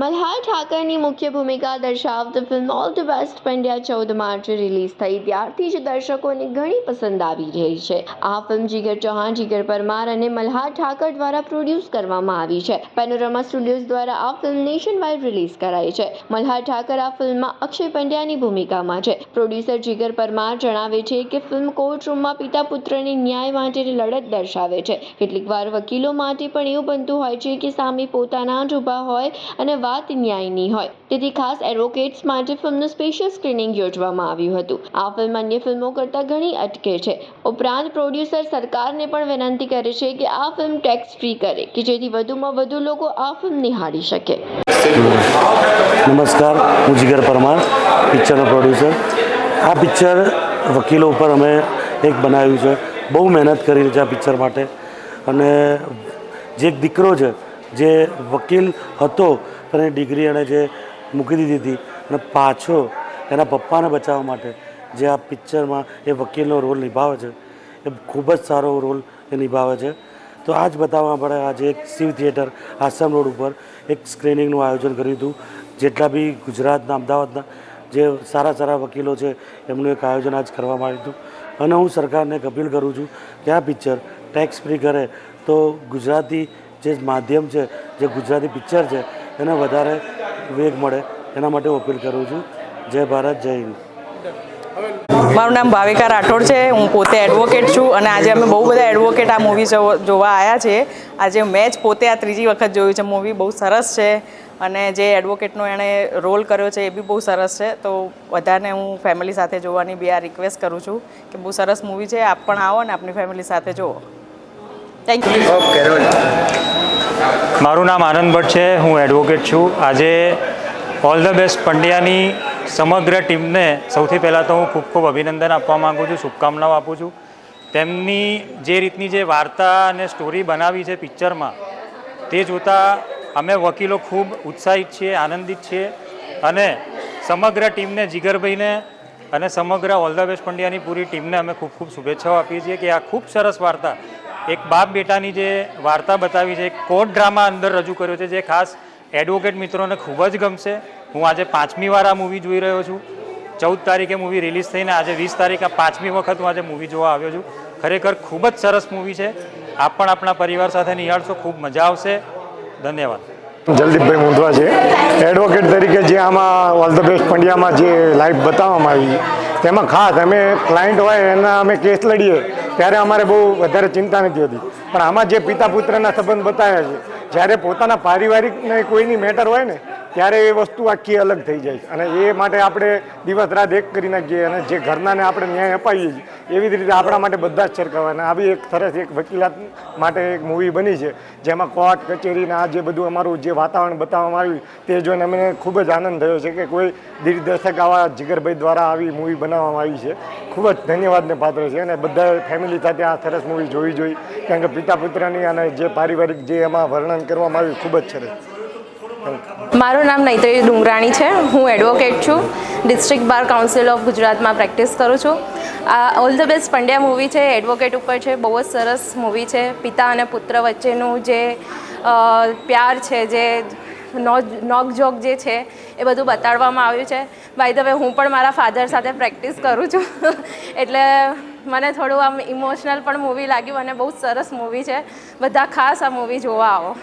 મલ્હાર ઠાકરની મુખ્ય ભૂમિકા દર્શાવતી film all the best Pandya ચૌદ માર્ચે રિલીઝ થઈ. ત્યારથી જ દર્શકોને ઘણી પસંદ આવી રહી છે. આ ફિલ્મ જીગર ચૌહાણ, જીગર પરમાર અને મલ્હાર ઠાકર દ્વારા પ્રોડ્યુસ કરવામાં આવી છે. પેનોરમા સ્ટુડિયોઝ દ્વારા આ ફિલ્મ નેશન વાઇડ રિલીઝ કરાઈ છે. મલ્હાર ઠાકર આ ફિલ્મમાં અક્ષય પંડ્યાની ભૂમિકામાં છે. પ્રોડ્યુસર જીગર પરમાર જણાવે છે કે ફિલ્મ કોર્ટરૂમમાં પિતા પુત્રની ન્યાય માટેની લડત દર્શાવે છે. કેટલીક વાર વકીલો માટે પણ એવું બનતું હોય છે કે સામે પોતાના જ ઊભા હોય અને વાત ન્યાયની હોય. તેથી ખાસ એડવોકેટ્સ માટે ફિલ્મનું સ્પેશિયલ સ્ક્રીનિંગ યોજવામાં આવ્યું હતું. આ ફિલ્મ અન્ય ફિલ્મો કરતાં ઘણી અટકે છે. ઉપરાંત પ્રોડ્યુસર સરકારને પણ વિનંતી કરે છે કે આ ફિલ્મ ટેક્સ ફ્રી કરે, કે જેથી વધુમાં વધુ લોકો આ ફિલ્મ નિહાળી શકે. નમસ્કાર, હું જીગર પરમાર, પિક્ચરનો પ્રોડ્યુસર આ પિક્ચર વકીલો ઉપર અમે એક બનાવ્યું છે. બહુ મહેનત કરી છે આ પિક્ચર માટે. અને જે દીકરો છે જે વકીલ હતો, તેની ડિગ્રી એણે જે મૂકી દીધી હતી અને પાછો એના પપ્પાને બચાવવા માટે જે આ પિક્ચરમાં એ વકીલનો રોલ નિભાવે છે, એ ખૂબ જ સારો રોલ એ નિભાવે છે. તો આ જ બતાવવા આપણે આજે એક શિવ થિયેટર આસામ રોડ ઉપર એક સ્ક્રીનિંગનું આયોજન કર્યું હતું. જેટલા બી ગુજરાતના, અમદાવાદના જે સારા સારા વકીલો છે, એમનું એક આયોજન આજ કરવામાં આવ્યું હતું. અને હું સરકારને એક અપીલ કરું છું કે આ પિક્ચર ટેક્સ ફ્રી કરે તો ગુજરાતી જે માધ્યમ છે, જે ગુજરાતી પિક્ચર છે, એને વધારે વેગ મળે. એના માટે અપીલ કરું છું. જય ભારત, જય હિન્દ. મારું નામ ભાવિકા રાઠોડ છે. હું પોતે એડવોકેટ છું અને આજે અમે બહુ બધા એડવોકેટ આ મૂવી જોવા આવ્યા છીએ. આજે મેં પોતે આ ત્રીજી વખત જોયું છે. મૂવી બહુ સરસ છે અને જે એડવોકેટનો એણે રોલ કર્યો છે એ બી બહુ સરસ છે. તો બધાને હું ફેમિલી સાથે જોવાની બી આ રિક્વેસ્ટ કરું છું કે બહુ સરસ મૂવી છે. આપ પણ આવો અને આપની ફેમિલી સાથે જુઓ થેન્ક યુ મારું નામ આનંદ ભટ્ટ છે હું એડવોકેટ છું. આજે ઓલ ધ બેસ્ટ પંડ્યાની સમગ્ર ટીમને સૌથી પહેલાં તો હું ખૂબ ખૂબ અભિનંદન આપવા માગું છું શુભકામનાઓ આપું છું. તેમની જે રીતની જે વાર્તા અને સ્ટોરી બનાવી છે પિક્ચરમાં તે જોતાં અમે વકીલો ખૂબ ઉત્સાહિત છીએ આનંદિત છીએ. અને સમગ્ર ટીમને જીગરભાઈને અને સમગ્ર ઓલ ધ બેસ્ટ પંડ્યાની પૂરી ટીમને અમે ખૂબ ખૂબ શુભેચ્છાઓ આપીએ છીએ કે આ ખૂબ સરસ વાર્તા એક બાપ બેટાની જે વાર્તા બતાવી છે, એક કોર્ટ ડ્રામા અંદર રજૂ કર્યો છે, જે ખાસ એડવોકેટ મિત્રોને ખૂબ જ ગમશે. હું આજે પાંચમી વાર આ મૂવી જોઈ રહ્યો છું. ચૌદ તારીખે મૂવી રિલીઝ થઈને આજે વીસ તારીખ આ પાંચમી વખત હું આજે મૂવી જોવા આવ્યો છું. ખરેખર ખૂબ જ સરસ મૂવી છે. આપ પણ આપણા પરિવાર સાથે નિહાળશો, ખૂબ મજા આવશે. ધન્યવાદ. જલદીપભાઈ મુંદવા છે. એડવોકેટ તરીકે જે આમાં ઓલ ધ બેસ્ટ પંડ્યામાં જે લાઈફ બતાવવામાં આવી, તેમાં ખાસ અમે ક્લાયન્ટ હોય એના અમે કેસ લડીએ. ત્યારે અમારે બહુ વધારે ચિંતા નથી હોતી. પણ આમાં જે પિતા પુત્રના સંબંધ બતાવ્યા છે, જ્યારે પોતાના પારિવારિક કોઈની મેટર હોય ને ત્યારે એ વસ્તુ આખી અલગ થઈ જાય અને એ માટે આપણે દિવસ રાત એક કરી નાખીએ અને જે ઘરનાને આપણે ન્યાય અપાવીએ છીએ, એવી જ રીતે આપણા માટે બધા જ સરખાવાના આવી એક સરસ એક વકીલાત માટે એક મૂવી બની છે, જેમાં કોર્ટ કચેરીને આ જે બધું અમારું જે વાતાવરણ બતાવવામાં આવ્યું, તે જોઈને અમને ખૂબ જ આનંદ થયો છે કે કોઈ દિગ્દર્શક આવા જીગરભાઈ દ્વારા આવી મૂવી બનાવવામાં આવી છે. ખૂબ જ ધન્યવાદને પાત્ર છે. અને બધા ફેમિલી સાથે આ સરસ મૂવી જોવી જોઈએ કારણ કે પિતા પુત્રની અને જે પારિવારિક જે એમાં વર્ણન કરવામાં આવ્યું, ખૂબ જ સરસ. મારું નામ નૈત્રી ડુંગરાણી છે. હું એડવોકેટ છું. ડિસ્ટ્રિક્ટ બાર કાઉન્સિલ ઓફ ગુજરાતમાં પ્રેક્ટિસ કરું છું. આ all the best Pandya movie છે. એડવોકેટ ઉપર છે. બહુ જ સરસ મૂવી છે. પિતા અને પુત્ર વચ્ચેનું જે પ્યાર છે, જે નોકઝોક જે છે, એ બધું બતાડવામાં આવ્યું છે. બાય ધ વે હું પણ મારા ફાધર સાથે પ્રેક્ટિસ કરું છું. એટલે મને થોડું આમ ઇમોશનલ પણ મૂવી લાગ્યું અને બહુ સરસ મૂવી છે. બધા ખાસ આ મૂવી જોવા આવો.